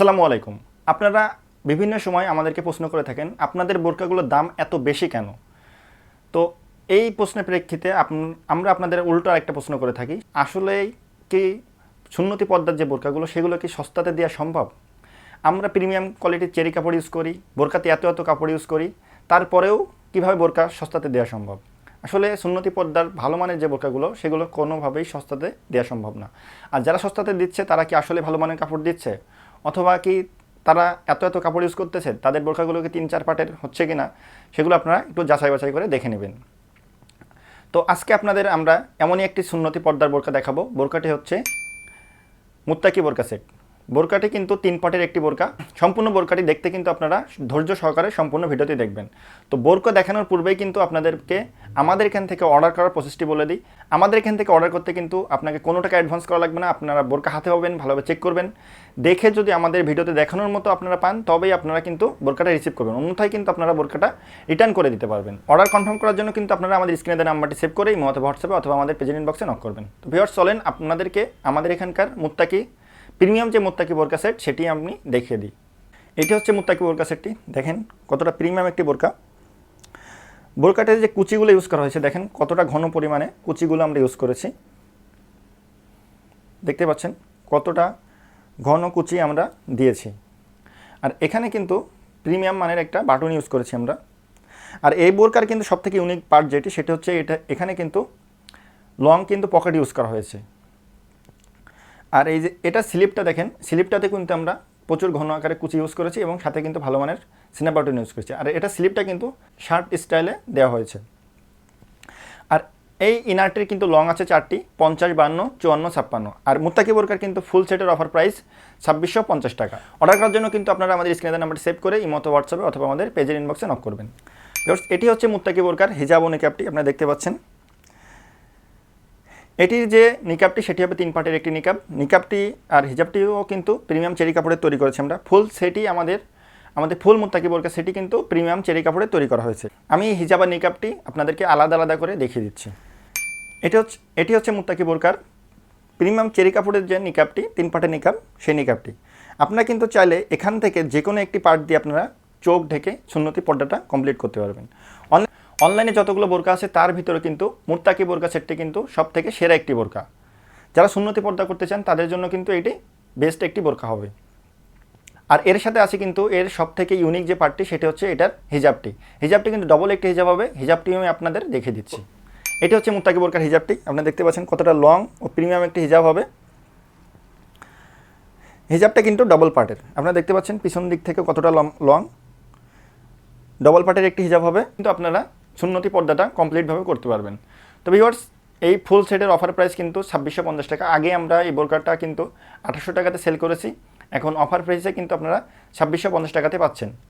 আসসালামু আলাইকুম। আপনারা বিভিন্ন সময় আমাদেরকে প্রশ্ন করে থাকেন, আপনাদের বোরকাগুলোর দাম এত বেশি কেন? তো এই প্রশ্নের প্রেক্ষিতে আমরা আপনাদের উল্টো একটা প্রশ্ন করে থাকি। আসলে কি সুন্নতি পর্দার যে বোরকাগুলো, সেগুলো কি সস্তাতে দেওয়া সম্ভব? আমরা প্রিমিয়াম কোয়ালিটির চেরি কাপড় ইউজ করি, বোরকাতে এত এত কাপড় ইউজ করি, তারপরেও কীভাবে বোরকা সস্তাতে দেওয়া সম্ভব? আসলে সুন্নতি পর্দার ভালো মানের যে বোরকাগুলো, সেগুলো কোনোভাবেই সস্তাতে দেওয়া সম্ভব না। আর যারা সস্তাতে দিচ্ছে, তারা কি আসলে ভালো মানের কাপড় দিচ্ছে? অথবা কি তারা এত এত কাপড় ইউজ করতেছে, তাদের বোরখাগুলোকে তিন চার পার্টের হচ্ছে কি না সেগুলো আপনারা একটু যাচাই বাছাই করে দেখে নেবেন। তো আজকে আপনাদের আমরা এমনই একটি সুন্নতি পর্দার বোরখা দেখাবো। বোরকাটি হচ্ছে মুত্তাকি বোরকা সেট বোরকাটি কিন্তু তিন পাটের একটি বোরকা। সম্পূর্ণ বোরকাটি দেখতে কিন্তু আপনারা ধৈর্য সহকারে সম্পূর্ণ ভিডিওটি দেখবেন। তো বোরকা দেখানোর পূর্বেই কিন্তু আপনাদেরকে আমাদের এখান থেকে অর্ডার করার প্রসেসটি বলে দিই। আমাদের এখান থেকে অর্ডার করতে কিন্তু আপনাকে কোনো টাকা অ্যাডভান্স করা লাগবে না। আপনারা বোরকা হাতে পাবেন, ভালোভাবে চেক করবেন। দেখে যদি আমাদের ভিডিওতে দেখানোর মতো আপনারা পান, তবেই আপনারা কিন্তু বোরকাটা রিসিভ করবেন। অন্যথায় কিন্তু আপনারা বোরকাটা রিটার্ন করে দিতে পারবেন। অর্ডার কনফার্ম করার জন্য কিন্তু আপনারা আমাদের স্ক্রিনে দেওয়া নাম্বারটি সেভ করে এই মতো হোয়াটসঅ্যাপে অথবা আমাদের পেজের ইনবক্সে নক করবেন। তো ভিওর্স চলেন, আপনাদেরকে আমাদের এখানকার মুত্তাকি প্রিমিয়াম যে মুত্তাকি বোরকা সেট, সেটি আমি দেখিয়ে দিই। এটি হচ্ছে মুত্তাকি বোরকা সেটটি। দেখেন কতটা প্রিমিয়াম একটি বোরকা। বোরকাতে যে কুচিগুলো ইউজ করা হয়েছে, দেখেন কতটা ঘন পরিমাণে কুচিগুলো আমরা ইউজ করেছি। দেখতে পাচ্ছেন কতটা ঘন কুচি আমরা দিয়েছি। আর এখানে কিন্তু প্রিমিয়াম মানের একটা বাটন ইউজ করেছি আমরা। আর এই বোরকার কিন্তু সবথেকে ইউনিক পার্ট যেটি, সেটি হচ্ছে এটা, এখানে কিন্তু লং কিন্তু পকেট ইউজ করা হয়েছে। আর এই যে এটা স্লিপটা দেখেন, স্লিপটাতে কিন্তু আমরা প্রচুর ঘন আকারে কুচি ইউজ করেছি এবং সাথে কিন্তু ভালো মানের স্ন্যাপ বাটন ইউজ করেছি। আর এটা স্লিপটা কিন্তু শার্ট স্টাইলে দেওয়া হয়েছে। আর এই ইনারটির কিন্তু লং আছে চারটি, পঞ্চাশ, বান্ন, চুয়ান্ন, ছাপ্পান্ন। আর মুত্তাকি বোরকার কিন্তু ফুল সেটের অফার প্রাইস ছাব্বিশশো পঞ্চাশ টাকা। অর্ডার করার জন্য কিন্তু আপনারা আমাদের স্ক্রিনের নাম্বারটি সেভ করে ইমতো হোয়াটসঅ্যাপে অথবা আমাদের পেজের ইনবক্সে নক করবেন। এটি হচ্ছে মুত্তাকি বোরকার হিজাব ও নিকাপটি আপনারা দেখতে পাচ্ছেন। এটির যে নিকাপটি, সেটি হবে তিন পার্টের একটি নিকাপ। নিকাপটি আর হিজাবটিও কিন্তু প্রিমিয়াম চেরি কাপড়ের তৈরি করেছি আমরা। ফুল সেটি আমাদের আমাদের ফুল মুত্তাকি বোরকা সেটি কিন্তু প্রিমিয়াম চেরি কাপড়ের তৈরি করা হয়েছে। আমি হিজাব আর নিকাপটি আপনাদেরকে আলাদা আলাদা করে দেখিয়ে দিচ্ছি। এটি হচ্ছে এটি হচ্ছে মুত্তাকি বোরকার প্রিমিয়াম চেরি কাপড়ের যে নিকাপটি, তিন পার্টের নিকাপ, সেই নিকাপটি। আপনারা কিন্তু চাইলে এখান থেকে যে কোনো একটি পার্ট দিয়ে আপনারা চোখ ঢেকে সুন্নতি পর্দাটা কমপ্লিট করতে পারবেন। অন- অনলাইনে যতগুলো বোরকা আছে, তার ভিতরে কিন্তু মুত্তাকি বোরকা সেটটি কিন্তু সব থেকে সেরা একটি বোরকা। যারা সুন্নতি পর্দা করতে চান, তাদের জন্য কিন্তু এটি বেস্ট একটি বোরকা হবে। আর এর সাথে আছে কিন্তু এর সব থেকে ইউনিক যে পার্টটি সেটা হচ্ছে এটার হিজাবটি। হিজাবটি কিন্তু ডবল একটি হিজাব হবে, হিজাবটি আমি আপনাদের দেখে দিচ্ছি। এটি হচ্ছে মুত্তাকি বোরকার হিজাবটি। আপনারা দেখতে পাচ্ছেন কতটা লং ও প্রিমিয়াম একটি হিজাব হবে। হিজাবটা কিন্তু ডবল পার্টের আপনারা দেখতে পাচ্ছেন পিছন দিক থেকে কতটা লং ডবল পার্টের একটি হিজাব হবে। কিন্তু আপনারা সুন্নতি পর্দাটা কমপ্লিটভাবে করতে পারবেন। তো ভিওয়ার্স এই ফুল সেটের অফার প্রাইস কিন্তু ছাব্বিশশো পঞ্চাশ টাকা। আগে আমরা এই বোরকাটা কিন্তু আঠাশশো টাকাতে সেল করেছি। এখন অফার প্রাইসে কিন্তু আপনারা ছাব্বিশশো পঞ্চাশ টাকাতে পাচ্ছেন।